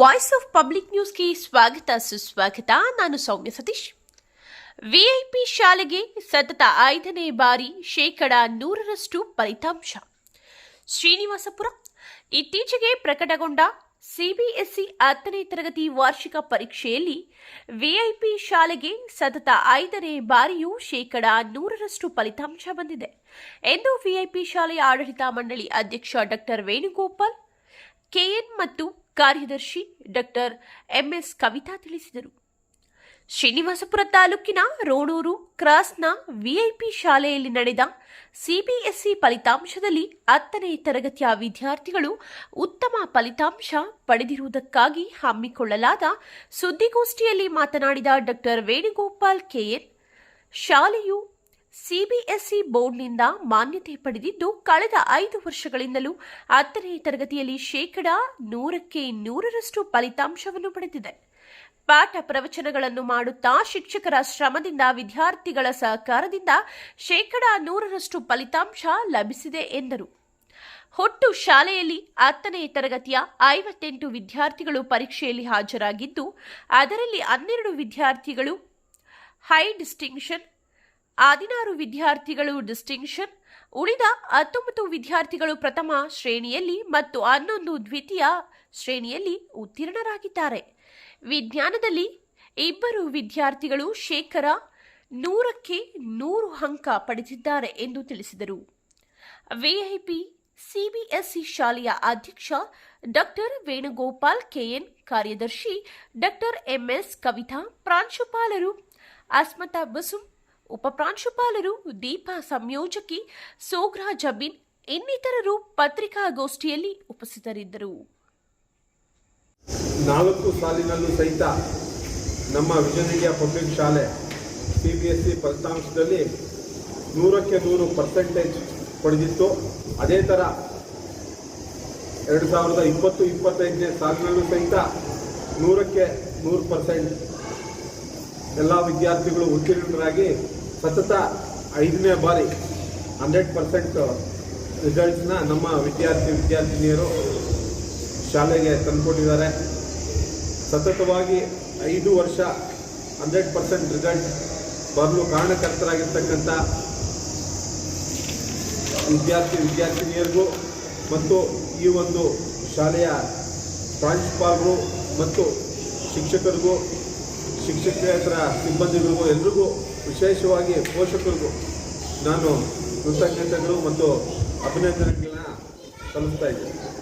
Voice of public ನ್ಯೂಸ್ಗೆ ಸ್ವಾಗತ, ಸುಸ್ವಾಗತ. ನಾನು ಸೌಮ್ಯ ಸತೀಶ್. ವಿಐಪಿ ಶಾಲೆಗೆ ಸತತ ಐದನೇ ಬಾರಿ ಶೇಕಡ ನೂರರಷ್ಟು ಫಲಿತಾಂಶ. ಶ್ರೀನಿವಾಸಪುರ. ಇತ್ತೀಚೆಗೆ ಪ್ರಕಟಗೊಂಡ ಸಿಬಿಎಸ್ಇ ಹತ್ತನೇ ತರಗತಿ ವಾರ್ಷಿಕ ಪರೀಕ್ಷೆಯಲ್ಲಿ ವಿಐಪಿ ಶಾಲೆಗೆ ಸತತ ಐದನೇ ಬಾರಿಯೂ ಶೇಕಡ ನೂರರಷ್ಟು ಫಲಿತಾಂಶ ಬಂದಿದೆ ಎಂದು ವಿಐಪಿ ಶಾಲೆಯ ಆಡಳಿತ ಮಂಡಳಿ ಅಧ್ಯಕ್ಷ ಡಾಕ್ಟರ್ ವೇಣುಗೋಪಾಲ್ ಕೆಎನ್ ಮತ್ತು ಕಾರ್ಯದರ್ಶಿ ಡಾಕ್ಟರ್ ಎಂಎಸ್ ಕವಿತಾ ತಿಳಿಸಿದರು. ಶ್ರೀನಿವಾಸಪುರ ತಾಲೂಕಿನ ರೋಣೂರು, ಕ್ರಾಸ್ನ ವಿಐಪಿ ಶಾಲೆಯಲ್ಲಿ ನಡೆದ ಸಿಬಿಎಸ್ಇ ಫಲಿತಾಂಶದಲ್ಲಿ ಹತ್ತನೇ ತರಗತಿಯ ವಿದ್ಯಾರ್ಥಿಗಳು ಉತ್ತಮ ಫಲಿತಾಂಶ ಪಡೆದಿರುವುದಕ್ಕಾಗಿ ಹಮ್ಮಿಕೊಳ್ಳಲಾದ ಸುದ್ದಿಗೋಷ್ಠಿಯಲ್ಲಿ ಮಾತನಾಡಿದ ಡಾಕ್ಟರ್ ವೇಣುಗೋಪಾಲ್ ಕೆಎನ್, ಶಾಲೆಯು ಸಿಬಿಎಸ್ಇ ಬೋರ್ಡ್ನಿಂದ ಮಾನ್ಯತೆ ಪಡೆದಿದ್ದು, ಕಳೆದ ಐದು ವರ್ಷಗಳಿಂದಲೂ ಹತ್ತನೇ ತರಗತಿಯಲ್ಲಿ ಶೇಕಡ ನೂರಕ್ಕೆ ನೂರರಷ್ಟು ಫಲಿತಾಂಶವನ್ನು ಪಡೆದಿದೆ. ಪಾಠ ಪ್ರವಚನಗಳನ್ನು ಮಾಡುತ್ತಾ ಶಿಕ್ಷಕರ ಶ್ರಮದಿಂದ ವಿದ್ಯಾರ್ಥಿಗಳ ಸಹಕಾರದಿಂದ ಶೇಕಡ ನೂರರಷ್ಟು ಫಲಿತಾಂಶ ಲಭಿಸಿದೆ ಎಂದರು. ಒಟ್ಟು ಶಾಲೆಯಲ್ಲಿ ಹತ್ತನೇ ತರಗತಿಯ ಐವತ್ತೆಂಟು ವಿದ್ಯಾರ್ಥಿಗಳು ಪರೀಕ್ಷೆಯಲ್ಲಿ ಹಾಜರಾಗಿದ್ದು, ಅದರಲ್ಲಿ ಹನ್ನೆರಡು ವಿದ್ಯಾರ್ಥಿಗಳು ಹೈ ಡಿಸ್ಟಿಂಕ್ಷನ್ ಹದಿನಾರು ವಿದ್ಯಾರ್ಥಿಗಳು ಡಿಸ್ಟಿಂಕ್ಷನ್, ಉಳಿದ ಹತ್ತೊಂಬತ್ತು ವಿದ್ಯಾರ್ಥಿಗಳು ಪ್ರಥಮ ಶ್ರೇಣಿಯಲ್ಲಿ ಮತ್ತು ಹನ್ನೊಂದು ದ್ವಿತೀಯ ಶ್ರೇಣಿಯಲ್ಲಿ ಉತ್ತೀರ್ಣರಾಗಿದ್ದಾರೆ. ವಿಜ್ಞಾನದಲ್ಲಿ ಇಬ್ಬರು ವಿದ್ಯಾರ್ಥಿಗಳು ಶೇಕರ ನೂರಕ್ಕೆ ನೂರು ಅಂಕ ಪಡೆದಿದ್ದಾರೆ ಎಂದು ತಿಳಿಸಿದರು. ವಿಐಪಿ, ಸಿಬಿಎಸ್ಇ ಶಾಲೆಯ ಅಧ್ಯಕ್ಷ ಡಾಕ್ಟರ್ ವೇಣುಗೋಪಾಲ್, ಕೆಎನ್ ಕಾರ್ಯದರ್ಶಿ ಡಾಕ್ಟರ್ ಎಂಎಸ್. ಕವಿತಾ, ಪ್ರಾಂಶುಪಾಲರು ಅಸ್ಮತಾ ಬಸುಂ ಉಪಪ್ರಾಂಶುಪಾಲರು ದೀಪಾ ಸಂಯೋಜಕಿ, ಸೋಗ್ರಾ ಜಬೀನ್ ಇನ್ನಿತರರು ಪತ್ರಿಕಾಗೋಷ್ಠಿಯಲ್ಲಿ ಉಪಸ್ಥಿತರಿದ್ದರು. ನಾಲ್ಕು ಸಾಲಿನಲ್ಲೂ ಸಹಿತ ನಮ್ಮ ವಿಜಯನಗರ ಪಬ್ಲಿಕ್ ಶಾಲೆ ಸಿ ಬಿ ಎಸ್ ಸಿ ಫಲಿತಾಂಶದಲ್ಲಿ ನೂರಕ್ಕೆ ನೂರು ಪರ್ಸೆಂಟೇಜ್ ಪಡೆದಿತ್ತು. ಅದೇ ಥರ ಎರಡು ಸಾವಿರದ ಇಪ್ಪತ್ತು, ಇಪ್ಪತ್ತೈದನೇ ಸಾಲಿನಲ್ಲೂ ಸಹಿತ ನೂರಕ್ಕೆ ನೂರು ಪರ್ಸೆಂಟ್ ಎಲ್ಲ ವಿದ್ಯಾರ್ಥಿಗಳು ಉತ್ತೀರ್ಣರಾಗಿ ಸತತ ಐದನೇ ಬಾರಿ ಹಂಡ್ರೆಡ್ ಪರ್ಸೆಂಟ್ ರಿಸಲ್ಟ್ಸ್ನ ನಮ್ಮ ವಿದ್ಯಾರ್ಥಿ ವಿದ್ಯಾರ್ಥಿನಿಯರು ಶಾಲೆಗೆ ತಂದುಕೊಟ್ಟಿದ್ದಾರೆ. ಸತತವಾಗಿ ಐದು ವರ್ಷ ಹಂಡ್ರೆಡ್ ಪರ್ಸೆಂಟ್ ರಿಸಲ್ಟ್ ಬರಲು ಕಾರಣಕರ್ತರಾಗಿರ್ತಕ್ಕಂಥ ವಿದ್ಯಾರ್ಥಿ ವಿದ್ಯಾರ್ಥಿನಿಯರಿಗೂ ಮತ್ತು ಈ ಒಂದು ಶಾಲೆಯ ಪ್ರಾಂಶುಪಾಲರು ಮತ್ತು ಶಿಕ್ಷಕರಿಗೂ ಶಿಕ್ಷಕೇತರ ಸಿಬ್ಬಂದಿಗಳಿಗೂ ಎಲ್ರಿಗೂ ವಿಶೇಷವಾಗಿ ಪೋಷಕರಿಗೂ ನಾನು ಕೃತಜ್ಞತೆಗಳು ಮತ್ತು ಅಭಿನಂದನೆಗಳನ್ನ ಸಲ್ಲಿಸ್ತಾ ಇದ್ದೇನೆ.